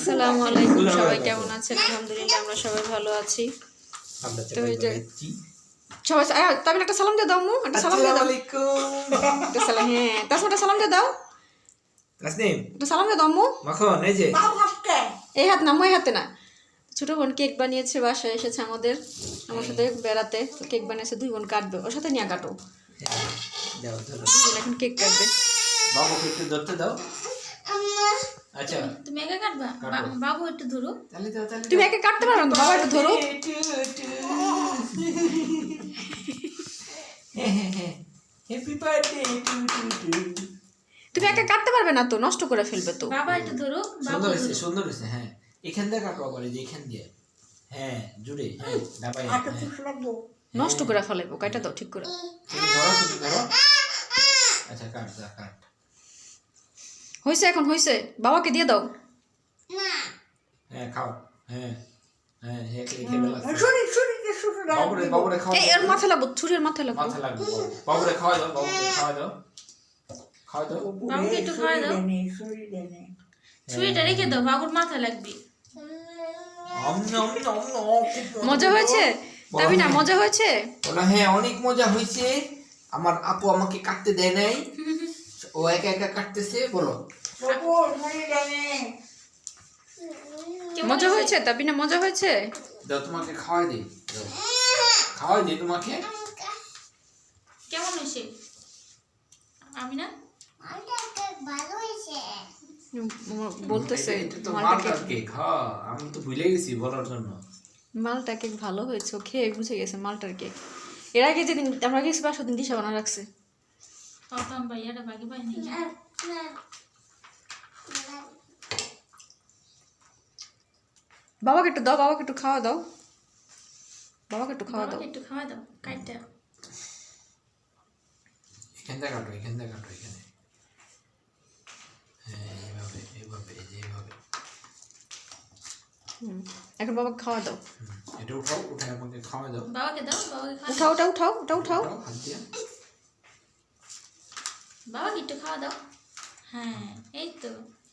আসসালামু আলাইকুম সবাই কেমন আছেন? আলহামদুলিল্লাহ আমরা সবাই ভালো আছি। তো এই যে- সবাই তামিল একটা সালাম দিয়ে দাও মু একটা সালাম দিয়ে দাও। একটা সালাম হ্যাঁ তার একটা সালাম দিয়ে দাও। একটা সালাম দিয়ে দাও মু। মাখন এই যে। এই হাত না মই হাতে না। ছোট বোন কেক বানিয়েছে বাসায় এসেছে আমাদের। আমার সাথে বেড়াতে তো কেক বানিয়েছে দুই বোন কাটবে ওর সাথে নিয়ে কাটো। হ্যাঁ, এখন কেক কাটবে। বাবুকে একটু ধরতে দাও। আচ্ছা। তুমি একা কাটবা? বাবু একটু ধরো। তুমি একে কাটতে পারো না? বাবা একটু ধরো। Happy birthday to to to তুমি একে কাটতে পারবে না তো? নষ্ট করে ফেলবে তো। বাবা একটু ধরো সুন্দর হয়েছে সুন্দর হয়েছে হ্যাঁ। এখান দিয়ে কাটো যে এখান দিয়ে। হ্যাঁ জুড়ে হ্যাঁ হ্যাঁ। নষ্ট করে ফেলাইবো কাইটা দাও ঠিক করে। ধরো তুমি ধরো। আচ্ছা কাট দা কাট। হয়েছে এখন হয়েছে বাবাকে দিয়ে দাও। হ্যাঁ খাও। হ্যাঁ হ্যাঁ হ্যাঁ মাথা লাগবো ছুরির মাথা লাগবো মাথা লাগবে বাবুরে। খাওয়া দাও বাবুরে খাওয়া দাও খাওয়া দাও বাবুকে একটু খাওয়া দাও ছুরিটা রেখে দাও বাবুর মাথা লাগবে। মজা হয়েছে? তাবি না মজা হয়েছে? হ্যাঁ অনেক মজা হয়েছে। আমার আপু আমাকে কাটতে দেয় নাই। ও একা একা কাটতেছে বলো। মজা হয়েছে? তাবি না মজা হয়েছে? দাও তোমাকে খাওয়াই দিই। খাওয়াই দিই তোমাকে। কেমন হয়েছে? আমি না বলতেছে হ্যাঁ আমি তো ভুলে গেছি বলার জন্য। মালটা কেক ভালো হয়েছে খেয়ে বুঝে গেছে মালটার কেক। এর আগে যেদিন আমরা গেছি বাসা দিন দিশা বানা রাখছে। তখন ভাইয়াটা বাকি পাই নি বাবাকে একটু দাও বাবাকে একটু খাওয়া দাও বাবাকে একটু খাওয়া দাও একটু খাওয়া দাও কাটটা এখান থেকে কাটো এখান থেকে কাটো এখানে এইভাবে এইভাবে এইভাবে হুম, এখন বাবাকে খাওয়া দাও এটা উঠাও উঠে আমাকে খাওয়া দাও বাবাকে দাও বাবাকে খাওয়া উঠাও উঠাও উঠাও উঠাও উঠাও হাত দিয়ে বাবাকে একটু খাওয়া দাও। হ্যাঁ এই তো।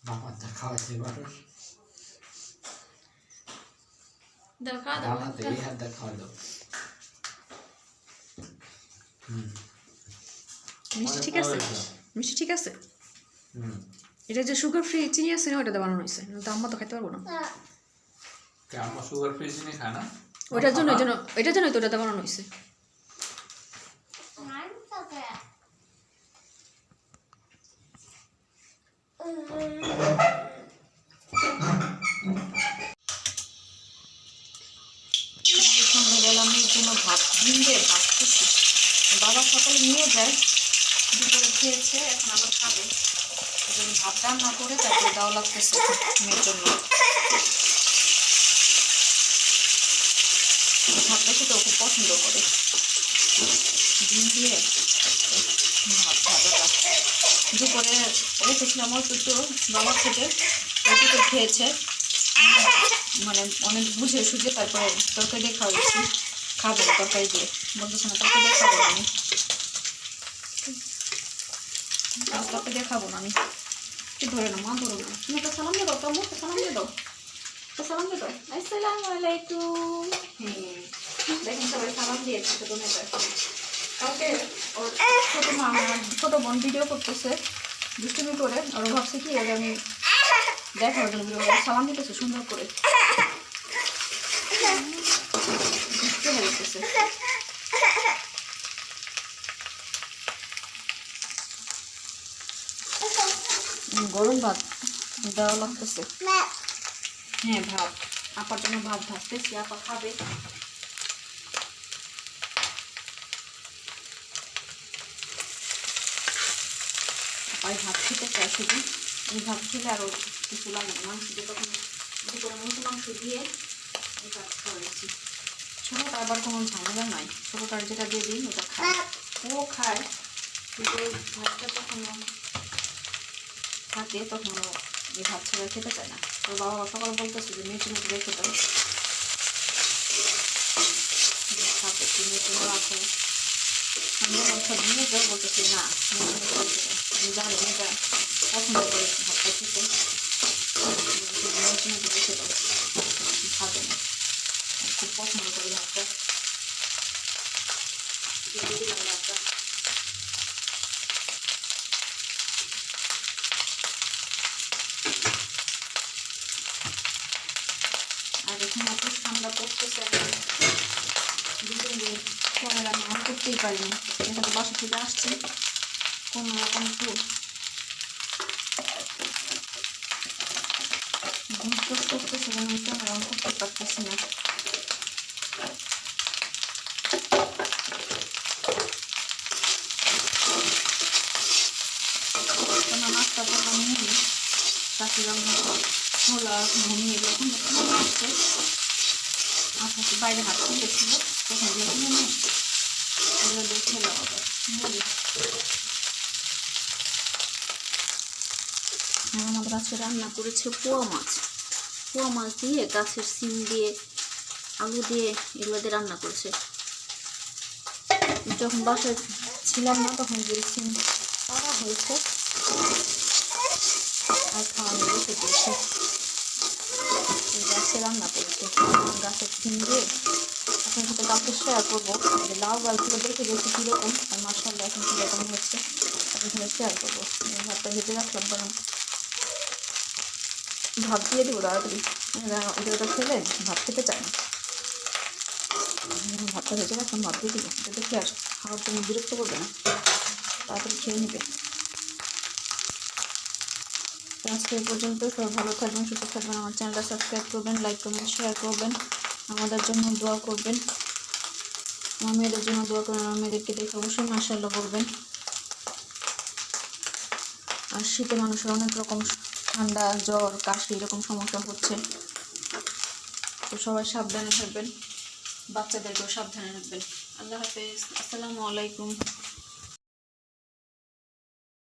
বাবা তা খাওয়াতে পারো দাও খাওয়া দাও ডান হাতে এই হাত দিয়ে খাওয়া দাও। মিষ্টি ঠিক আছে? মিষ্টি ঠিক আছে? হুম। এটা যে সুগার ফ্রি চিনি আছে না ওটাতে বানানো হয়েছে। তো আম্মা তো খাইতে পারব না। কে আমার সুগার ফ্রি চিনি খায় না? ওইটার জন্য তো ওটাতে বানানো হয়েছে সন্ধ্যাবেলা আমি কোনো ভাত ডিম দিয়ে ভাত খেয়েছি সকালে নিয়ে যায় দুপুরে খেয়েছে, এখন আবার খাবে। জন্য ভাত রান্না করে তারপরে দাও লাগতেছে মেয়ের জন্য। ভাতটা খেতে খুব পছন্দ করে। ডিম দিয়ে ভাত ভাতটা দুপুরে রেখেছিলাম অল্প একটু বাবার থেকে ওইটুকু খেয়েছে। মানে অনেক বুঝে সুঝে তারপরে তরকারি দিয়ে খাওয়াচ্ছি খাব তরকারি দিয়ে। বলতেছে না, তরকারি দিয়ে খাব না। আমি তরকারি খাব না আমি। একটু ধরে না মা ধরো না। তুমি একটা সালাম দিয়ে দাও তোমার একটা সালাম দিয়ে দাও। একটা সালাম দিয়ে দাও। আসসালামু আলাইকুম। হ্যাঁ দেখেন সবাই সালাম দিয়েছে ছোটো মেয়েটা কাউকে ওর ছোটো মা আমার ছোটো বোন ভিডিও করতেছে, দুষ্টুমি করে ওরা ভাবছে কি ওরা আমি দেখার জন্য সালাম দিতেছে, সুন্দর করে। দুষ্টু হয়ে গেছে। গরম ভাত দেওয়া লাগতেছে। হ্যাঁ ভাত। আপার জন্য ভাত ভাজতেছি আপা খাবে। আপাই ভাত খেতে চায় শুধু। এই ভাত খেলে আরও কিছু লাগে না। মাংস দিয়ে তখন মুরগি মাংস দিয়ে এই ভাত খাওয়াচ্ছি ছোটোটা আবার কোনো ঝামেলা নাই। ছোটোটার যেটা দিয়ে দিই ওটা খায় ও খায়। কিন্তু ভাতটা যখন ও থাকে, তখন এই ভাত ছাড়া খেতে চায় না। ওর বাবা সকাল বলতেছে যে মেয়ের জন্য রেখে দাও থাকে তুমি তুমি রাখো আমি কথা নিয়ে যাও আমি জানি মেয়েটা পছন্দ করে ভাতটা খেতে মেয়ের জন্য এত ঠান্ডা পড়তেছে দুদিন যে ক্যামেরা আমি অন করতেই পারিনি এটা তো বাসা থেকে আসছি। কোনো রকম একটু ঘুষ করতেছে আমি ক্যামেরা অন করতে পারতেছি না। কোনো ছোলা ঘুমিয়ে আসছে আপনাকে বাইরে হাত তুলেছিল তখন দেখে নিয়ে এগুলো দেখে মুড়ি আমাদের আজকে রান্না করেছে পোয়া মাছ। পোয়া মাছ দিয়ে গাছের সিম দিয়ে, আলু দিয়ে এগুলো দিয়ে রান্না করেছে। যখন বাসায় ছিলাম না, তখন যে সিম করা হয়েছে, আর খাওয়া নিয়ে রেখে দিয়েছে গাছে রান্না করেছে গাছের সিম দিয়ে আপনার সাথে কাউকে শেয়ার করব। যে লাউ গাছগুলো দেখে গেছি কীরকম আর মার্শাল্লাহ এখন কীরকম হচ্ছে, আপনার সাথে শেয়ার করব। ভাতটা ভেজে রাখলাম, কারণ ভাত দিয়ে দেবো তাড়াতাড়ি। এটা খেলে ভাত খেতে চায় না। ভাতটা ভেজে রাখলাম, ভাত দিয়ে দিবো এটা দেখে আর খাওয়ার জন্য বিরক্ত করবে না। তাড়াতাড়ি খেয়ে নেবে। আজকে পর্যন্ত। সবাই ভালো থাকবেন, সুস্থ থাকবেন, আমার চ্যানেলটা সাবস্ক্রাইব করবেন লাইক কমেন্ট শেয়ার করবেন, আমাদের জন্য দোয়া করবেন। আমার মেয়েদের জন্য দোয়া করবেন, আমার মেয়েদেরকে দেখে অবশ্যই মার্শাল্লাহ করবেন আর শীতে মানুষের অনেক রকম ঠান্ডা, জ্বর, কাশি এরকম সমস্যা হচ্ছে। তো সবাই সাবধানে থাকবেন, বাচ্চাদেরকেও সাবধানে রাখবেন। আল্লাহ হাফেজ, আসসালামু আলাইকুম।